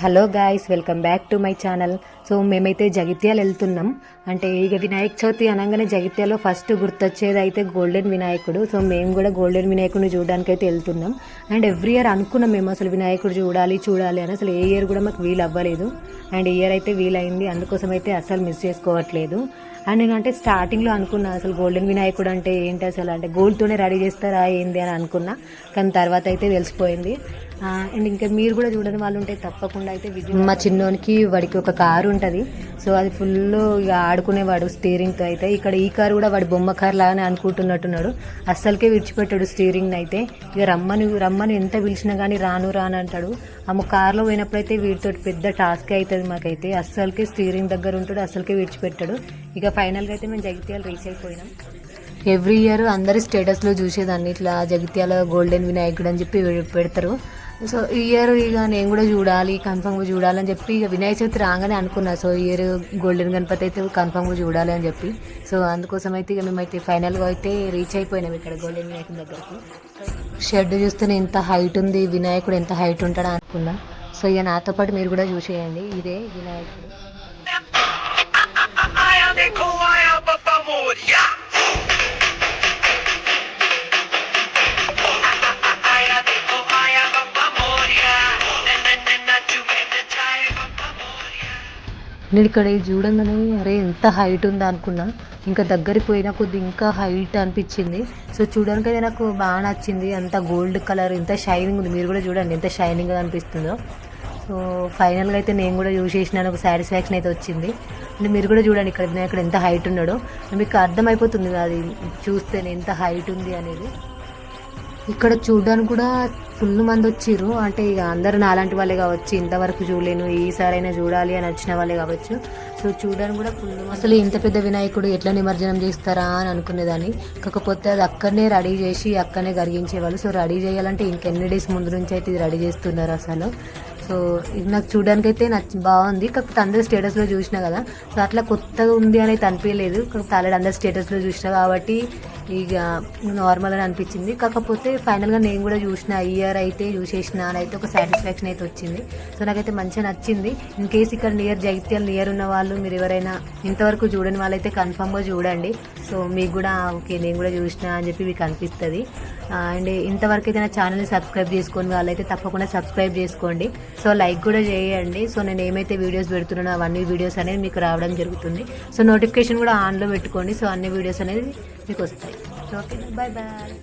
Hello guys welcome back to my channel. So మేమైతే జగిత్యాల వెళ్తున్నాం. అంటే ఇక వినాయక చవితి అనగానే జగిత్యాలో ఫస్ట్ గుర్తొచ్చేది అయితే గోల్డెన్ వినాయకుడు సో మేము కూడా గోల్డెన్ వినాయకుడిని చూడడానికి అయితే వెళ్తున్నాం. అండ్ ఎవ్రీ ఇయర్ అనుకున్నాం మేము అసలు వినాయకుడు చూడాలి చూడాలి అని. అసలు ఏ ఇయర్ కూడా మాకు వీలు అవ్వలేదు. అండ్ ఇయర్ అయితే వీలైంది. అందుకోసం అయితే అసలు మిస్ చేసుకోవట్లేదు. అండ్ నేనంటే స్టార్టింగ్లో అనుకున్నా అసలు గోల్డెన్ వినాయకుడు అంటే ఏంటి అసలు? అంటే గోల్డ్తోనే రెడీ చేస్తారా ఏంది అని అనుకున్నా. కానీ తర్వాత అయితే తెలిసిపోయింది. అండ్ ఇంకా మీరు కూడా చూడని వాళ్ళు ఉంటే తప్పకుండా అయితే విజిట్ మా చిన్నోనికి వాడికి ఒక కారు ఉంటుంది. సో అది ఫుల్ ఇక ఆడుకునేవాడు స్టీరింగ్తో అయితే. ఇక్కడ ఈ కారు కూడా వాడి బొమ్మ కార్ లాగానే అనుకుంటున్నట్టున్నాడు. అస్సలకే విడిచిపెట్టాడు స్టీరింగ్ అయితే. ఇక రమ్మని రమ్మని ఎంత పిలిచినా కానీ రాను రాను అంటాడు. అమ్మ కార్లో పోయినప్పుడైతే వీటితో పెద్ద టాస్క్ అవుతుంది మాకైతే. అస్సలకే స్టీరింగ్ దగ్గర ఉంటాడు అస్సలకే విడిచిపెట్టాడు. ఇక ఫైనల్గా అయితే మేము జగిత్యాల రీచ్ అయిపోయినాం. ఎవ్రీ ఇయర్ అందరి స్టేటస్లో చూసేదాన్ని. ఇట్లా జగిత్యాల గోల్డెన్ వినాయకుడు అని చెప్పి పెడతారు. సో ఈ ఇయర్ ఇక నేను కూడా చూడాలి కన్ఫామ్గా చూడాలని చెప్పి ఇక వినాయక చవితి రాగానే అనుకున్నా. సో ఈ ఇయర్ గోల్డెన్ గణపతి అయితే కన్ఫామ్గా చూడాలి అని చెప్పి. సో అందుకోసం అయితే ఇక మేమైతే ఫైనల్గా అయితే రీచ్ అయిపోయినాం ఇక్కడ గోల్డెన్ వినాయకుడి దగ్గరికి. షెడ్ చూస్తేనే ఎంత హైట్ ఉంది వినాయకుడు ఎంత హైట్ ఉంటాడో అనుకున్నా. సో ఇక నాతో పాటు మీరు కూడా చూసేయండి. ఇదే వినాయకుడు. నేను ఇక్కడ ఇది చూడంగానే అరే ఎంత హైట్ ఉందా అనుకున్నా. ఇంకా దగ్గరికి పోయిన కొద్ది ఇంకా హైట్ అనిపించింది. సో చూడడానికి నాకు బాగా నచ్చింది. అంత గోల్డ్ కలర్ ఎంత షైనింగ్ ఉంది. మీరు కూడా చూడండి ఎంత షైనింగ్గా అనిపిస్తుందో. సో ఫైనల్గా అయితే నేను కూడా యూజ్ చేసిన ఒక సాటిస్ఫాక్షన్ అయితే వచ్చింది. అంటే మీరు కూడా చూడండి ఇక్కడ ఇక్కడ ఎంత హైట్ ఉన్నాడో. మీకు అర్థమైపోతుంది అది చూస్తేనే ఎంత హైట్ ఉంది అనేది. ఇక్కడ చూడడానికి కూడా ఫుల్ మంది వచ్చిర్రు. అంటే ఇక అందరూ నాలాంటి వాళ్ళే కావచ్చు ఇంతవరకు చూడలేను ఈసారైనా చూడాలి అని వచ్చిన వాళ్ళే కావచ్చు. సో చూడడానికి కూడా ఫుల్ అసలు ఇంత పెద్ద వినాయకుడు ఎట్లా నిమజ్జనం చేస్తారా అని అనుకునేదాన్ని. కాకపోతే అది అక్కడనే రెడీ చేసి అక్కడనే కరిగించేవాళ్ళు. సో రెడీ చేయాలంటే ఇంకెన్ని డేస్ ముందు నుంచి అయితే ఇది రెడీ చేస్తున్నారు అసలు. సో ఇది నాకు చూడడానికి అయితే నచ్చి బాగుంది. కాకపోతే అందరు స్టేటస్లో చూసినా కదా. సో అట్లా కొత్తగా ఉంది అని అయితే అనిపించలేదు. కాకపోతే ఆల్రెడీ అందరి స్టేటస్లో చూసినా కాబట్టి ఇక నార్మల్ అని అనిపించింది. కాకపోతే ఫైనల్గా నేను కూడా చూసిన ఇయర్ అయితే చూసేసిన అని అయితే ఒక సాటిస్ఫాక్షన్ అయితే వచ్చింది. సో నాకైతే మంచిగా నచ్చింది. ఇన్ కేస్ ఇక్కడ నియర్ జగిత్యాల నియర్ ఉన్న వాళ్ళు మీరు ఎవరైనా ఇంతవరకు చూడని వాళ్ళైతే కన్ఫామ్గా చూడండి. సో మీకు కూడా ఓకే నేను కూడా చూసిన అని చెప్పి మీకు అనిపిస్తుంది. అండ్ ఇంతవరకు అయితే నా ఛానల్ని సబ్స్క్రైబ్ చేసుకొని వాళ్ళైతే తప్పకుండా సబ్స్క్రైబ్ చేసుకోండి. సో లైక్ కూడా చేయండి. సో నేను ఏమైతే వీడియోస్ పెడుతున్నానో అవన్నీ వీడియోస్ అనేది మీకు రావడం జరుగుతుంది. సో నోటిఫికేషన్ కూడా ఆన్లో పెట్టుకోండి. సో అన్ని వీడియోస్ అనేది మీకు వస్తాయి ఓకే బాయ్ బాయ్